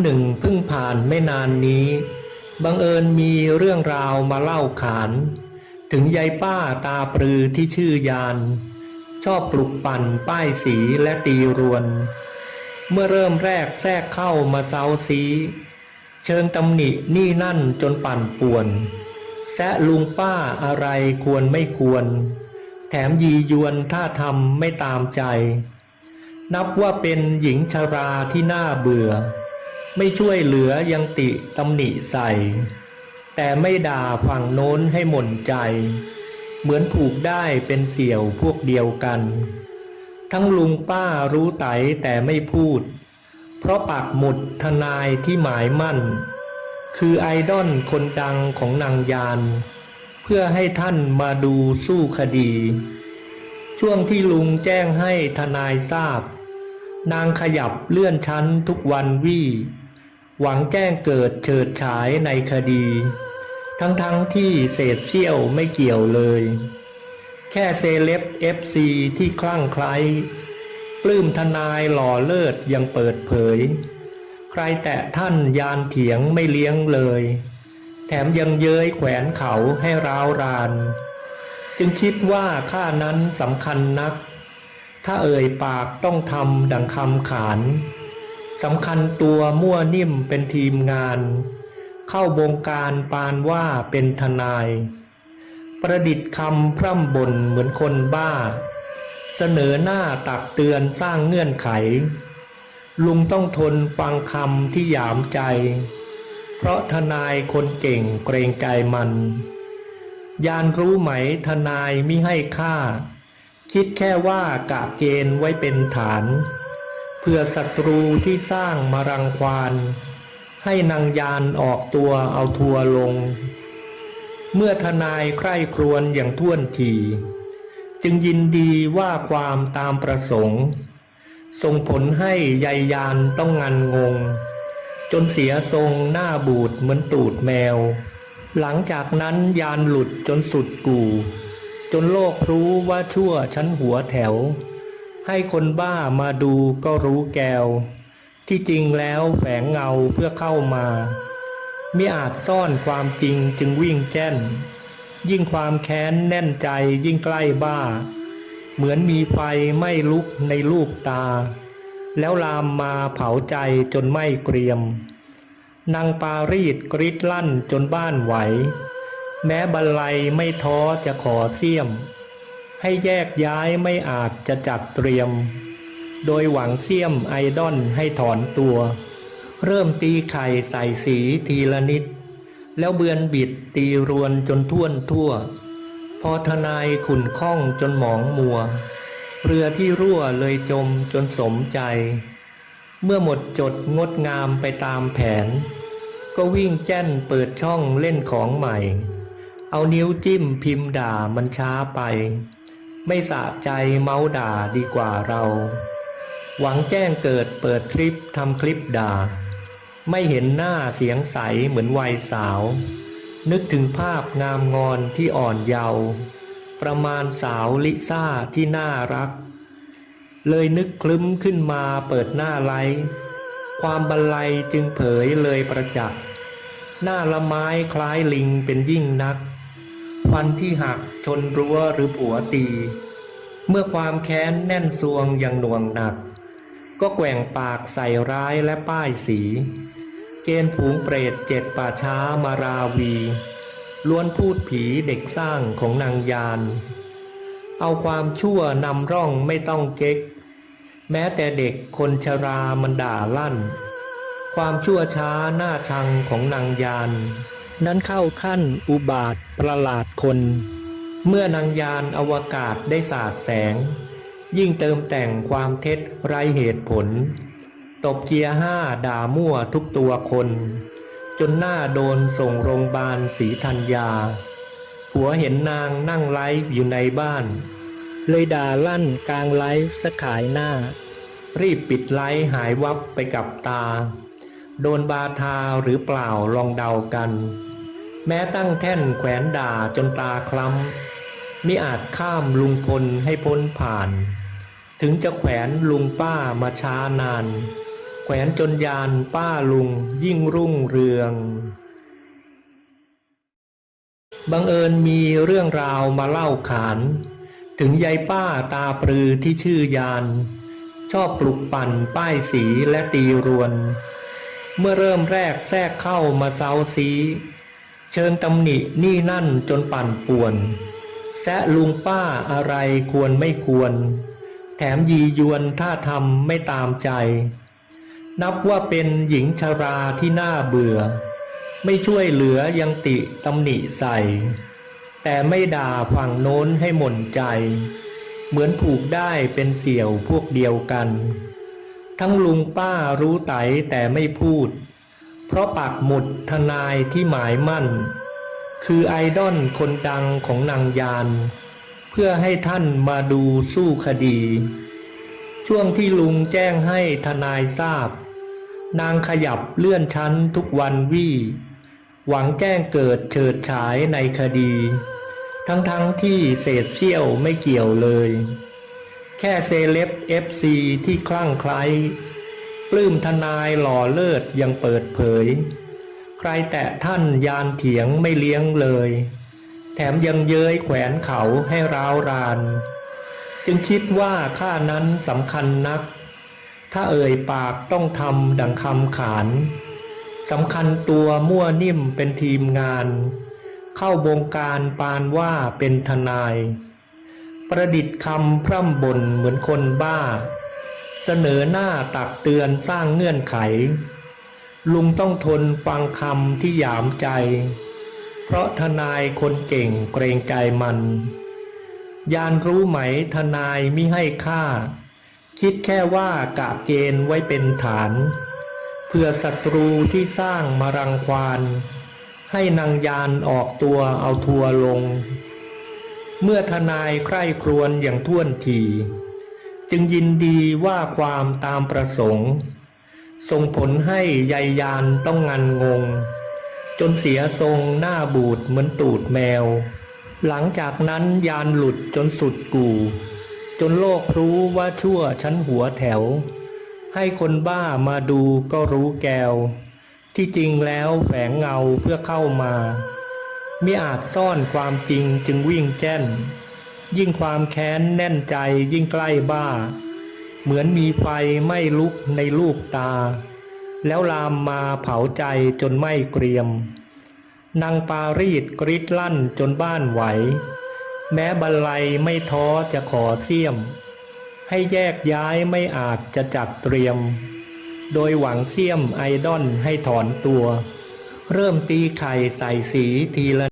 หนึ่งเพิ่งผ่านไม่นานนี้ บังเอิญมีเรื่องราวมาเล่าขาน ถึงยายป้าตาปรือที่ชื่อยาน ชอบปลุกปั่นป้ายสีและตีรวน เมื่อเริ่มแรกแทรกเข้ามาเซาซี เชิงตำหนินี่นั่นจนปั่นป่วน แซะลุงป้าอะไรควรไม่ควร แถมยียวนถ้าทำไม่ตามใจ นับว่าเป็นหญิงชราที่น่าเบื่อ ไม่ช่วยเหลือยังติตำหนิใส่ แต่ไม่ด่าฝั่งโน้นให้หม่นใจ เหมือนผูกได้เป็นเสี่ยวพวกเดียวกัน ทั้งลุงป้ารู้ไตแต่ไม่พูด เพราะปากหมุดทนายที่หมายมั่น คือไอดอลคนดังของนางยาน เพื่อให้ท่านมาดูสู้คดี ช่วงที่ลุงแจ้งให้ทนายทราบนางขยับเลื่อนชั้นทุกวันวี่ หวังแจ้งเกิดเฉิดฉายในคดี ทั้งๆทที่เศษเสี้ยวไม่เกี่ยวเลย แค่เซเลบเอฟซีที่คลั่งไคล้ปลื้มทนายหล่อเลิศยังเปิดเผย ใครแตะท่านยานเถียงไม่เลี้ยงเลย แถมยังเย้ยแขวนเขาให้ร้าวราน จึงคิดว่าค่านั้นสำคัญนัก ถ้าเอ่ยปากต้องทำดังคำขาน สำคัญตัวมั่วนิ่มเป็นทีมงาน เข้าบงการปานว่าเป็นทนาย ประดิษฐ์คำพร่ำบ่นเหมือนคนบ้า เสนอหน้าตักเตือนสร้างเงื่อนไข ลุงต้องทนฟังคำที่หยามใจ เพราะทนายคนเก่งเกรงใจมัน ยานรู้ไหมทนายมิให้ค่า คิดแค่ว่ากะเกณฑ์ไว้เป็นฐาน เพื่อศัตรูที่สร้างมารังควาน ให้นางยานออกตัวเอาทัวลง เมื่อทนายใคร่ครวญอย่างท่วนทีจึงยินดีว่าความตามประสงค์ ส่งผลให้ยายยานต้องงันงง จนเสียทรงหน้าบูดเหมือนตูดแมว หลังจากนั้นยานหลุดจนสุดกู่ จนโลกรู้ว่าชั่วชั้นหัวแถว ให้คนบ้ามาดูก็รู้แกว ที่จริงแล้วแฝงเงาเพื่อเข้ามามิอาจซ่อนความจริงจึงวิ่งแจ้น ยิ่งความแค้นแน่นใจยิ่งใกล้บ้า เหมือนมีไฟไม่ลุกในลูกตา แล้วลามมาเผาใจจนไม่เกรียม นางปารีดกริดลั่นจนบ้านไหว แม้บันไลไม่ท้อจะขอเสี่ยม ให้แยกย้ายไม่อาจจะจัดเตรียม โดยหวังเสี่ยมไอดอลให้ถอนตัว เริ่มตีไข่ใส่สีทีละนิด แล้วเบือนบิดตีรวนจนท่วนทั่ว พอทนายขุนข้องจนหมองมัว เรือที่รั่วเลยจมจนสมใจ เมื่อหมดจดงดงามไปตามแผน ก็วิ่งแจ้นเปิดช่องเล่นของใหม่เอานิ้วจิ้มพิมพ์ด่ามันช้าไป ไม่สะใจเมาด่าดีกว่าเรา หวังแจ้งเกิดเปิดทริปทำคลิปด่า ไม่เห็นหน้าเสียงใสเหมือนวัยสาว นึกถึงภาพงามงอนที่อ่อนเยาว์ประมาณสาวลิซ่าที่น่ารัก เลยนึกคลึ้มขึ้นมาเปิดหน้าไลความบันไลจึงเผยเลยประจักษ์หน้าละไม้คล้ายลิงเป็นยิ่งนัก ฟันที่หักชนรั้วหรือผัวตี เมื่อความแค้นแน่นซวงอย่างหน่วงหนัก ก็แกว่งปากใส่ร้ายและป้ายสี เกณฑ์ผูงเปรตเจ็ดป่าช้ามาราวี ล้วนพูดผีเด็กสร้างของนางยาน เอาความชั่วนำร่องไม่ต้องเก๊ก แม้แต่เด็กคนชรามันด่าลั่น ความชั่วช้าหน้าชังของนางยาน นั้นเข้าขั้นอุบาทประหลาดคน เมื่อนางยานอวกาศได้สาดแสง ยิ่งเติมแต่งความเท็จไรเหตุผล ตบเกียร์ห้าด่ามั่วทุกตัวคน จนหน้าโดนส่งโรงพยาบาลศรีธัญญา ผัวเห็นนางนั่งไลฟ์อยู่ในบ้าน เลยด่าลั่นกลางไลฟ์สขายหน้า รีบปิดไลฟ์หายวับไปกับตา โดนบาทาหรือเปล่าลองเดากัน แม้ตั้งแท่นแขวนด่าจนตาคล้ำมิอาจข้ามลุงพลให้พ้นผ่าน ถึงจะแขวนลุงป้ามาช้านาน แขวนจนยานป้าลุงยิ่งรุ่งเรืองบังเอิญมีเรื่องราวมาเล่าขาน ถึงยายป้าตาปรือที่ชื่อยาน ชอบปลุกปั่นป้ายสีและตีรวน เมื่อเริ่มแรกแทรกเข้ามาเซาซี เชิงตำหนินี่นั่นจนปั่นป่วน แซะลุงป้าอะไรควรไม่ควร แถมยียวนถ้าทำไม่ตามใจ นับว่าเป็นหญิงชราที่น่าเบื่อ ไม่ช่วยเหลือยังติตำหนิใส่ แต่ไม่ด่าฝั่งโน้นให้หม่นใจ เหมือนผูกได้เป็นเสี่ยวพวกเดียวกัน ทั้งลุงป้ารู้ไตแต่ไม่พูด เพราะปักหมุดทนายที่หมายมั่น คือไอดอลคนดังของนางยาน เพื่อให้ท่านมาดูสู้คดี ช่วงที่ลุงแจ้งให้ทนายทราบ นางขยับเลื่อนชั้นทุกวันวี่ หวังแจ้งเกิดเฉิดฉายในคดี ทั้งๆทที่เศษเสี้ยวไม่เกี่ยวเลย แค่เซเลบเอฟซีที่คลั่งไคล้ปลื้มทนายหล่อเลิศยังเปิดเผย ใครแตะท่านยานเถียงไม่เลี้ยงเลย แถมยังเย้ยแขวนเขาให้ร้าวราน จึงคิดว่าค่านั้นสำคัญนัก ถ้าเอ่ยปากต้องทำดังคำขานสำคัญตัวมั่วนิ่มเป็นทีมงาน เข้าบงการปานว่าเป็นทนาย ประดิษฐ์คำพร่ำบ่นเหมือนคนบ้า เสนอหน้าตักเตือนสร้างเงื่อนไข ลุงต้องทนฟังคำที่หยามใจ เพราะทนายคนเก่งเกรงใจมัน ยานรู้ไหมทนายมิให้ค่า คิดแค่ว่ากะเกณฑ์ไว้เป็นฐาน เพื่อศัตรูที่สร้างมารังควานให้นางยานออกตัวเอาทัวลง เมื่อทนายใคร่ครวญอย่างท่วนที จึงยินดีว่าความตามประสงค์ ส่งผลให้ยายยานต้องงันงง จนเสียทรงหน้าบูดเหมือนตูดแมว หลังจากนั้นยานหลุดจนสุดกู่ จนโลกรู้ว่าชั่วชั้นหัวแถว ให้คนบ้ามาดูก็รู้แกว ที่จริงแล้วแฝงเงาเพื่อเข้ามา มิอาจซ่อนความจริงจึงวิ่งแจ้น ยิ่งความแค้นแน่นใจยิ่งใกล้บ้า เหมือนมีไฟไม่ลุกในลูกตา แล้วลามมาเผาใจจนไม่เกรียม นางปารีดกริดลั่นจนบ้านไหว แม้บันไลไม่ท้อจะขอเสียม ให้แยกย้ายไม่อาจจะจัดเตรียม โดยหวังเสียมไอดอลให้ถอนตัวเริ่มตีไข่ใส่สีทีละ